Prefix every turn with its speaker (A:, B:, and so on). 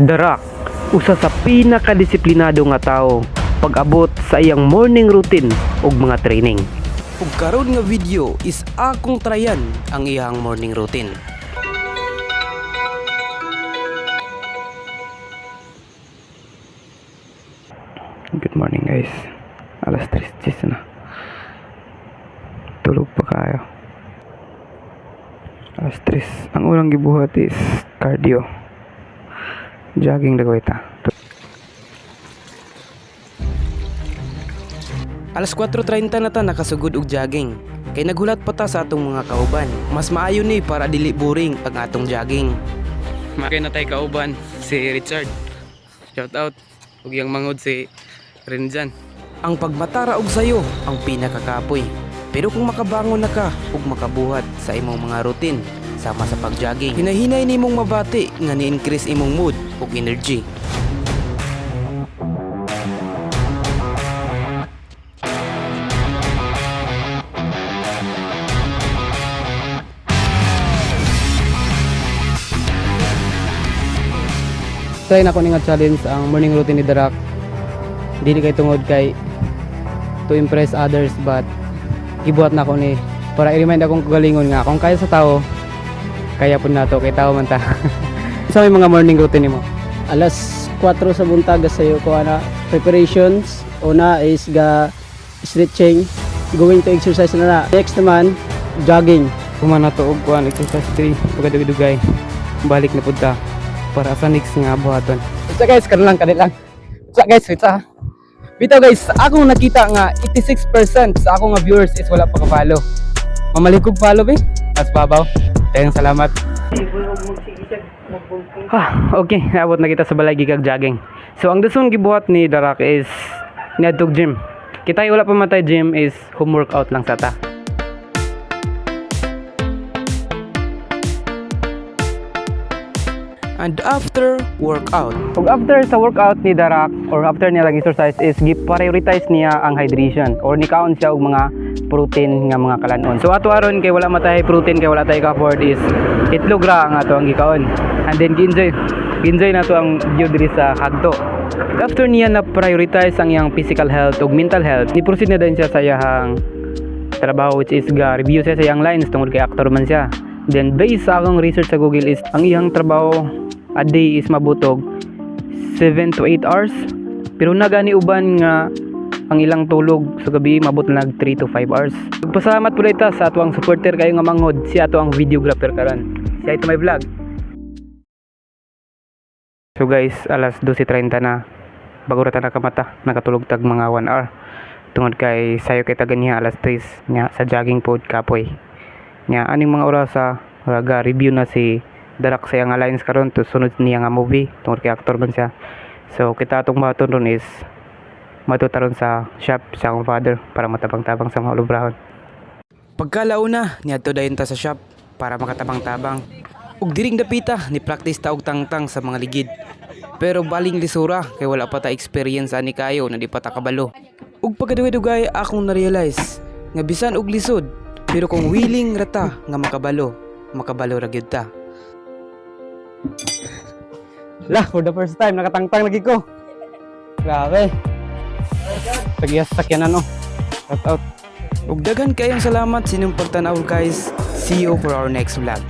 A: Darak, usa sa pinakadisiplinado nga tao pag-abot sa iyang morning routine ug mga training. Ug karon nga video is akong trayan ang iyang morning routine. Good morning guys. Alas 3 na. Tulog pa kayo. Alas 3. Ang unang gibuhat is cardio. Jogging dagway ta. Alas 4.30 na ta nakasugod og jogging. Kay naghulat pa ta sa atong mga kauban. Mas maayo ni para dili boring ang atong jogging. Makay na tay kauban si Richard. Shout out. Ug yang mangod si Renjan. Ang pagmatara og sayo ang pinakakapoy. Pero kung makabangon na ka ug makabuhat sa imong mga routine sama sa pagjogging, hinahinay nimong mabati nga ni-increase imong mood ug energy.
B: try na ko nga challenge ang morning routine ni Darak dili kay tungod kay to impress others but gibuhat na ko ni para i-remind akong kagalingon nga kung kaya sa tao kaya po nato kay tao man ta. Sa may mga morning routine mo?
C: Alas 4 sa buntag sayo ko ana preparations. Una is ga stretching going to exercise na na. Next naman jogging.
B: Kumana to og kuan exercise 3 pagadugay balik na pud ta. Para sa next nga buhaton. Sa guys karon lang kanil lang. Sa guys wait sa Bitaw guys, akong nakita nga 86% sa akong nga viewers is wala pa ka-follow. Mamalikog follow be? As babaw. Tayong salamat.
A: Ah, okay. Abot na kita sa balay gigag jogging. So ang dason gibuhat ni Darak is niadtog gym. Kita wala pa matay gym is home workout lang sa ta. And after workout. Ug after sa workout ni Darak or after niya nag-exercise is gi-prioritize niya ang hydration or nikaon siya og mga protein nga mga kalanon. So ato aron kay wala matay protein kay wala tay ka-afford is itlog ra ang ato ang gikaon. And then gi-enjoy gi-enjoy na to ang diri sa Hagto. After niya na prioritize ang iyang physical health ug mental health, ni proceed na din siya sa iyang trabaho which is ga review siya sa iyang lines tungod kay actor man siya. Then based sa akong research sa Google is ang iyang trabaho a day is mabutog 7 to 8 hours. Pero nagani uban nga ang ilang tulog sa gabi mabot na nag 3 to 5 hours. Pasalamat pud ta sa atuang supporter kayo nga manghod si ato ang videographer karon. Siya ito may vlog. So guys, alas 12.30 na. Bago ra ta nakamata, nakatulog tag mga 1 hour. Tungod kay sayo kay taga niya alas 3 nya sa jogging pod kapoy. Nya aning mga oras sa raga review na si Darak sa nga lines karon to sunod niya nga movie tungod kay actor man siya. So kita atong maton ron is matutaron sa shop sa akong father para matabang-tabang sa mga ulubrahon. Pagkalauna, niadto dayon ta sa shop para makatabang-tabang. Ug diring dapita ni practice ta og tangtang sa mga ligid. Pero baling lisura kay wala pa ta experience ani kayo na di pa ta kabalo. Ug pagkadugay-dugay akong na-realize nga bisan og lisod pero kung willing rata nga makabalo, makabalo ra gyud ta.
B: La, for the first time nakatangtang lagi ko. Grabe. Pagiyas sakyanan oh. Shout out.
A: Ug daghan kayong salamat sining pagtanaw guys. See you for our next vlog.